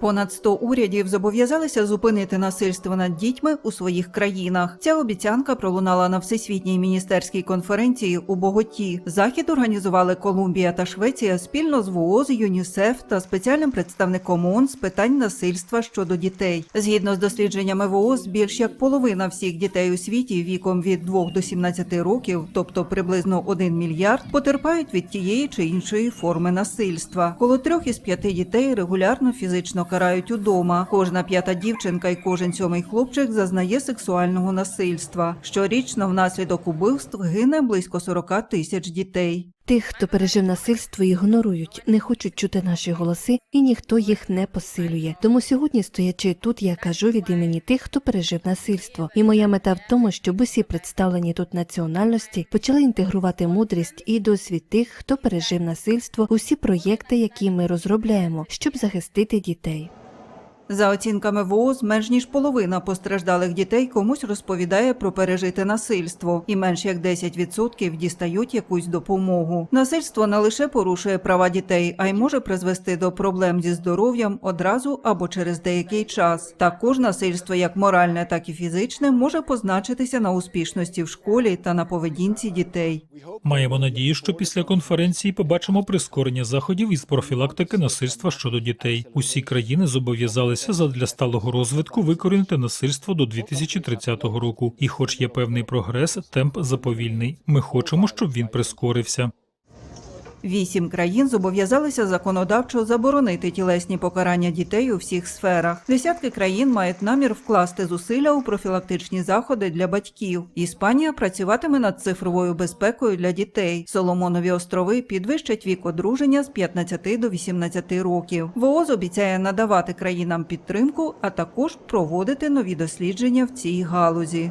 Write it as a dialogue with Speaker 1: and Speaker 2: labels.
Speaker 1: Понад 100 урядів зобов'язалися зупинити насильство над дітьми у своїх країнах. Ця обіцянка пролунала на всесвітній міністерській конференції у Боготі. Захід організували Колумбія та Швеція спільно з ВООЗ, ЮНІСЕФ та спеціальним представником ООН з питань насильства щодо дітей. Згідно з дослідженнями ВООЗ, більш як половина всіх дітей у світі віком від 2 до 17 років, тобто приблизно 1 мільярд, потерпають від тієї чи іншої форми насильства. Коло трьох із п'яти дітей регулярно фізично карають удома. Кожна п'ята дівчинка і кожен сьомий хлопчик зазнає сексуального насильства. Щорічно внаслідок убивств гине близько 40 тисяч дітей.
Speaker 2: Тих, хто пережив насильство, ігнорують, не хочуть чути наші голоси, і ніхто їх не посилює. Тому сьогодні, стоячи тут, я кажу від імені тих, хто пережив насильство. І моя мета в тому, щоб усі представлені тут національності почали інтегрувати мудрість і досвід тих, хто пережив насильство, у всі проєкти, які ми розробляємо, щоб захистити дітей.
Speaker 1: За оцінками ВООЗ, менш ніж половина постраждалих дітей комусь розповідає про пережите насильство, і менш як 10% дістають якусь допомогу. Насильство не лише порушує права дітей, а й може призвести до проблем зі здоров'ям одразу або через деякий час. Також насильство, як моральне, так і фізичне, може позначитися на успішності в школі та на поведінці дітей.
Speaker 3: Маємо надію, що після конференції побачимо прискорення заходів із профілактики насильства щодо дітей. Усі країни зобов'язалися задля сталого розвитку викорінити насильство до 2030 року. І, хоч є певний прогрес, темп заповільний. Ми хочемо, щоб він прискорився.
Speaker 1: Вісім країн зобов'язалися законодавчо заборонити тілесні покарання дітей у всіх сферах. Десятки країн мають намір вкласти зусилля у профілактичні заходи для батьків. Іспанія працюватиме над цифровою безпекою для дітей. Соломонові острови підвищать вік одруження з 15 до 18 років. ВООЗ обіцяє надавати країнам підтримку, а також проводити нові дослідження в цій галузі.